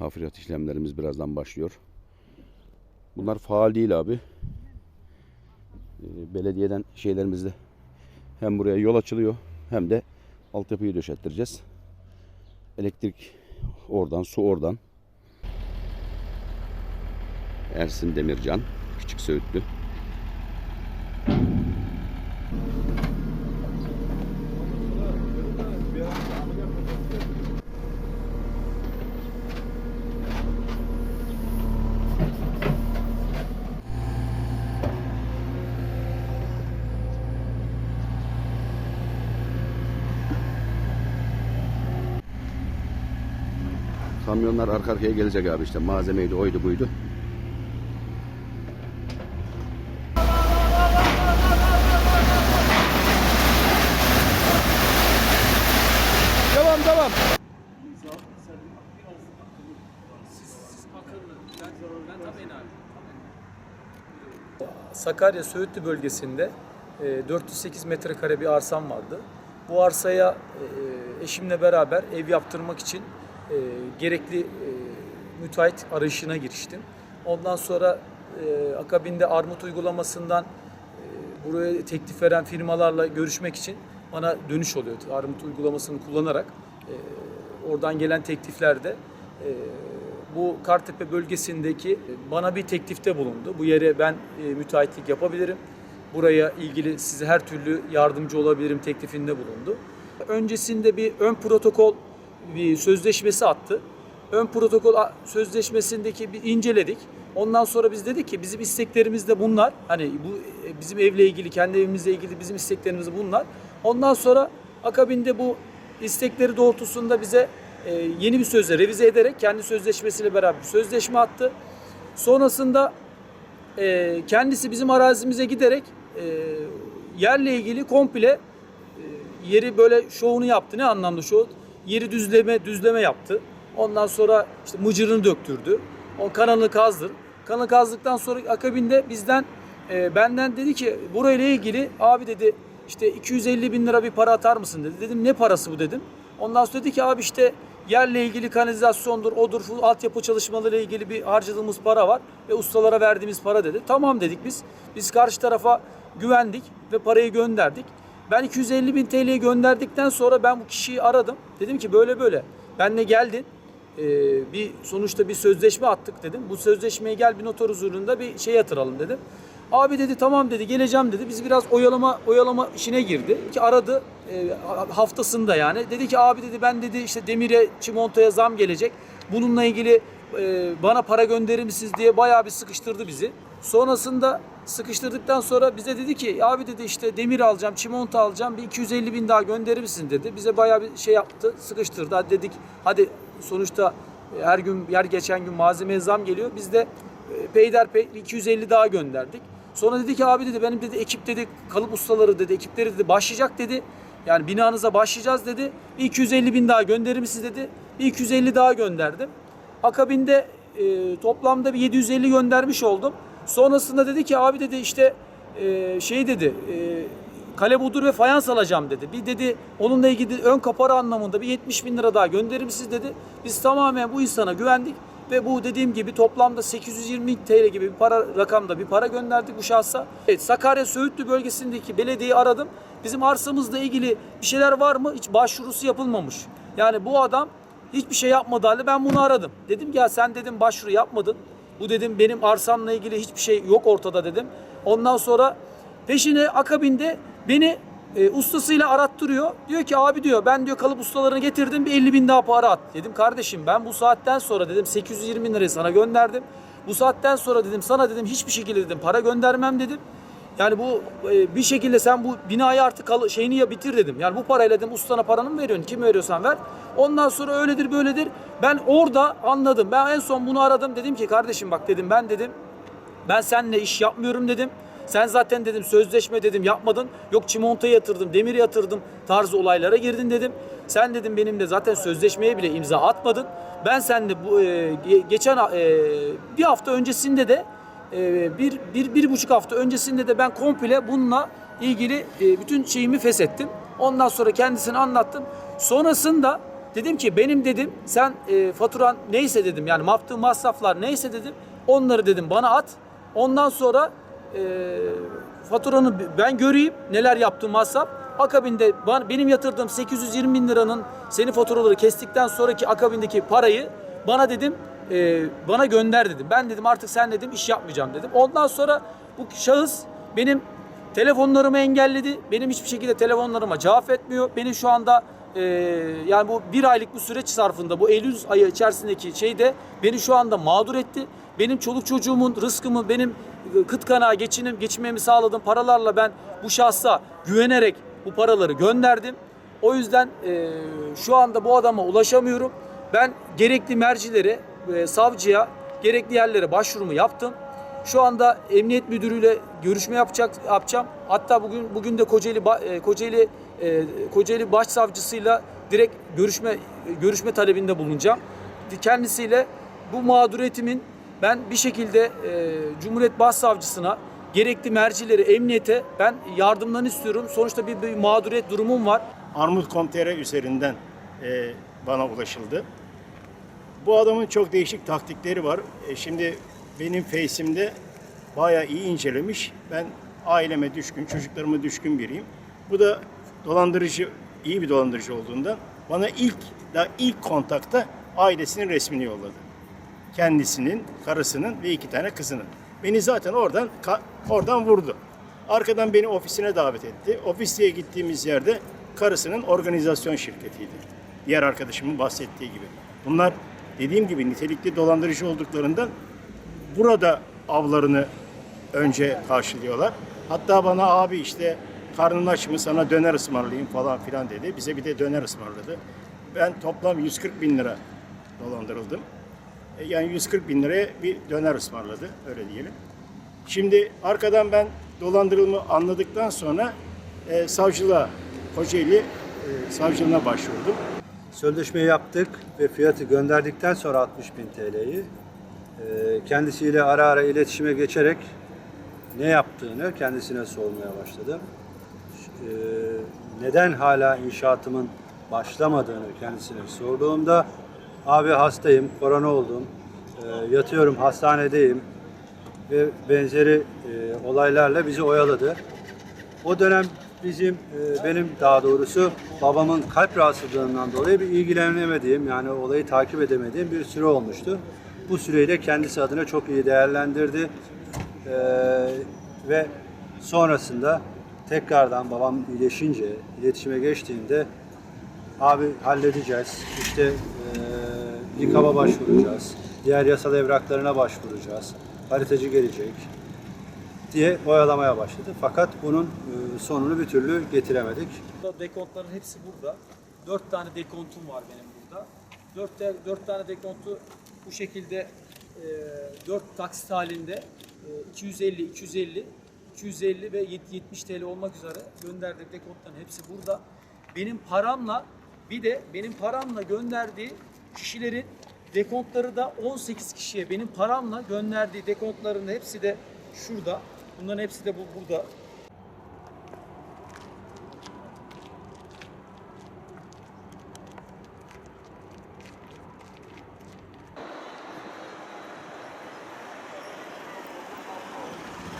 Hafriyat işlemlerimiz birazdan başlıyor. Bunlar faal değil abi. Ee, Belediyeden şeylerimizde hem buraya yol açılıyor hem de altyapıyı döşettireceğiz. Elektrik oradan, su oradan. Ersin Demircan, Küçük Söğütlü. Kamyonlar arka arkaya gelecek abi işte malzemeydi oydu buydu. Devam devam. Sakarya Söğütlü bölgesinde e, 408 metrekare bir arsam vardı. Bu arsaya e, eşimle beraber ev yaptırmak için e, gerekli e, müteahhit arayışına giriştim. Ondan sonra e, akabinde armut uygulamasından e, buraya teklif veren firmalarla görüşmek için bana dönüş oluyor. Armut uygulamasını kullanarak e, oradan gelen tekliflerde e, bu Kartepe bölgesindeki bana bir teklifte bulundu. Bu yere ben e, müteahhitlik yapabilirim. Buraya ilgili size her türlü yardımcı olabilirim teklifinde bulundu. Öncesinde bir ön protokol bir sözleşmesi attı. Ön protokol sözleşmesindeki bir inceledik. Ondan sonra biz dedik ki bizim isteklerimiz de bunlar. Hani bu e, bizim evle ilgili, kendi evimizle ilgili bizim isteklerimiz bunlar. Ondan sonra akabinde bu istekleri doğrultusunda bize e, yeni bir sözle revize ederek kendi sözleşmesiyle beraber bir sözleşme attı. Sonrasında e, kendisi bizim arazimize giderek e, yerle ilgili komple e, yeri böyle şovunu yaptı. Ne anlamda şov? Yeri düzleme düzleme yaptı. Ondan sonra işte mıcırını döktürdü. O kanalını kazdı. Kanalı kazdıktan sonra akabinde bizden e, benden dedi ki burayla ilgili abi dedi işte 250 bin lira bir para atar mısın dedi. Dedim ne parası bu dedim. Ondan sonra dedi ki abi işte yerle ilgili kanalizasyondur, odur, altyapı çalışmaları ile ilgili bir harcadığımız para var ve ustalara verdiğimiz para dedi. Tamam dedik biz. Biz karşı tarafa güvendik ve parayı gönderdik. Ben 250 bin TL'yi gönderdikten sonra ben bu kişiyi aradım. Dedim ki böyle böyle. Benle geldin. Ee, bir sonuçta bir sözleşme attık dedim. Bu sözleşmeye gel bir noter huzurunda bir şey yatıralım dedim. Abi dedi tamam dedi geleceğim dedi. Biz biraz oyalama oyalama işine girdi. Ki aradı e, haftasında yani. Dedi ki abi dedi ben dedi işte demire çimentoya zam gelecek. Bununla ilgili e, bana para gönderir misiniz diye bayağı bir sıkıştırdı bizi. Sonrasında sıkıştırdıktan sonra bize dedi ki abi dedi işte demir alacağım, çimento alacağım bir 250 bin daha gönderir misin dedi. Bize bayağı bir şey yaptı, sıkıştırdı. Hadi dedik hadi sonuçta e, her gün yer geçen gün malzemeye zam geliyor. Biz de e, peyderpey 250 daha gönderdik. Sonra dedi ki abi dedi benim dedi ekip dedi kalıp ustaları dedi ekipleri dedi başlayacak dedi. Yani binanıza başlayacağız dedi. Bir 250 bin daha gönderir misiniz dedi. Bir 250 daha gönderdim. Akabinde e, toplamda bir 750 göndermiş oldum. Sonrasında dedi ki abi dedi işte e, şey dedi e, kale budur ve fayans alacağım dedi. Bir dedi onunla ilgili ön kapara anlamında bir 70 bin lira daha gönderir misiniz dedi. Biz tamamen bu insana güvendik ve bu dediğim gibi toplamda 820 TL gibi bir para rakamda bir para gönderdik bu şahsa. Evet, Sakarya Söğütlü bölgesindeki belediyeyi aradım. Bizim arsamızla ilgili bir şeyler var mı? Hiç başvurusu yapılmamış. Yani bu adam hiçbir şey yapmadı halde ben bunu aradım. Dedim ki ya sen dedim başvuru yapmadın. Bu dedim benim arsamla ilgili hiçbir şey yok ortada dedim. Ondan sonra peşine akabinde beni e, ustasıyla arattırıyor. Diyor ki abi diyor ben diyor kalıp ustalarını getirdim bir 50 bin daha para at. Dedim kardeşim ben bu saatten sonra dedim 820 bin lirayı sana gönderdim. Bu saatten sonra dedim sana dedim hiçbir şekilde dedim para göndermem dedim. Yani bu e, bir şekilde sen bu binayı artık şeyini ya bitir dedim. Yani bu parayla dedim ustana paranı mı veriyorsun? Kim veriyorsan ver. Ondan sonra öyledir böyledir. Ben orada anladım. Ben en son bunu aradım. Dedim ki kardeşim bak dedim ben dedim ben seninle iş yapmıyorum dedim. Sen zaten dedim sözleşme dedim yapmadın. Yok çimentoya yatırdım, demir yatırdım tarzı olaylara girdin dedim. Sen dedim benimle zaten sözleşmeye bile imza atmadın. Ben seninle bu e, ge- geçen e, bir hafta öncesinde de e, bir, bir, bir buçuk hafta öncesinde de ben komple bununla ilgili e, bütün şeyimi feshettim. Ondan sonra kendisine anlattım. Sonrasında Dedim ki benim dedim sen e, faturan neyse dedim yani yaptığın masraflar neyse dedim onları dedim bana at. Ondan sonra e, faturanı ben göreyim neler yaptığım masraf. Akabinde bana, benim yatırdığım 820 bin liranın senin faturaları kestikten sonraki akabindeki parayı bana dedim e, bana gönder dedim. Ben dedim artık sen dedim iş yapmayacağım dedim. Ondan sonra bu şahıs benim telefonlarımı engelledi. Benim hiçbir şekilde telefonlarıma cevap etmiyor. Beni şu anda e, yani bu bir aylık bu süreç zarfında bu Eylül ayı içerisindeki şeyde beni şu anda mağdur etti. Benim çoluk çocuğumun rızkımı benim e, kıt kanağa geçinim, geçinmemi sağladığım paralarla ben bu şahsa güvenerek bu paraları gönderdim. O yüzden e, şu anda bu adama ulaşamıyorum. Ben gerekli mercilere, e, savcıya, gerekli yerlere başvurumu yaptım. Şu anda emniyet müdürüyle görüşme yapacak yapacağım. Hatta bugün bugün de Kocaeli e, Kocaeli e, Kocaeli Başsavcısıyla direkt görüşme görüşme talebinde bulunacağım. Kendisiyle bu mağduriyetimin ben bir şekilde e, Cumhuriyet Başsavcısına gerekli mercileri emniyete ben yardımlarını istiyorum. Sonuçta bir, bir mağduriyet durumum var. Armut.com.tr üzerinden e, bana ulaşıldı. Bu adamın çok değişik taktikleri var. E, şimdi benim Face'imde bayağı iyi incelemiş. Ben aileme düşkün, çocuklarıma düşkün biriyim. Bu da dolandırıcı, iyi bir dolandırıcı olduğundan bana ilk da ilk kontakta ailesinin resmini yolladı. Kendisinin, karısının ve iki tane kızının. Beni zaten oradan oradan vurdu. Arkadan beni ofisine davet etti. Ofisliğe gittiğimiz yerde karısının organizasyon şirketiydi. Diğer arkadaşımın bahsettiği gibi. Bunlar dediğim gibi nitelikli dolandırıcı olduklarından burada avlarını önce karşılıyorlar. Hatta bana abi işte karnın aç mı sana döner ısmarlayayım falan filan dedi. Bize bir de döner ısmarladı. Ben toplam 140 bin lira dolandırıldım. E, Yani 140 bin liraya bir döner ısmarladı öyle diyelim. Şimdi arkadan ben dolandırılımı anladıktan sonra e, savcılığa, Kocaeli e, savcılığına başvurdum. Sözleşmeyi yaptık ve fiyatı gönderdikten sonra 60 bin TL'yi e, kendisiyle ara ara iletişime geçerek ne yaptığını kendisine sormaya başladım. E, Neden hala inşaatımın başlamadığını kendisine sorduğumda abi hastayım, korona oldum, e, yatıyorum hastanedeyim ve benzeri olaylarla bizi oyaladı. O dönem bizim, e, benim daha doğrusu babamın kalp rahatsızlığından dolayı bir ilgilenemediğim, yani olayı takip edemediğim bir süre olmuştu. Bu süreyi de kendisi adına çok iyi değerlendirdi. E, ve sonrasında tekrardan babam iyileşince, iletişime geçtiğinde abi halledeceğiz, işte e, İKAM'a başvuracağız, diğer yasal evraklarına başvuracağız, haritacı gelecek, diye oyalamaya başladı. Fakat bunun e, sonunu bir türlü getiremedik. Dekontların hepsi burada. Dört tane dekontum var benim burada. Dört, dört tane dekontu bu şekilde e, dört taksit halinde e, 250, 250, 250 ve 70 TL olmak üzere gönderdiğim dekontların hepsi burada. Benim paramla bir de benim paramla gönderdiği kişilerin dekontları da 18 kişiye benim paramla gönderdiği dekontların hepsi de şurada. Bunların hepsi de bu burada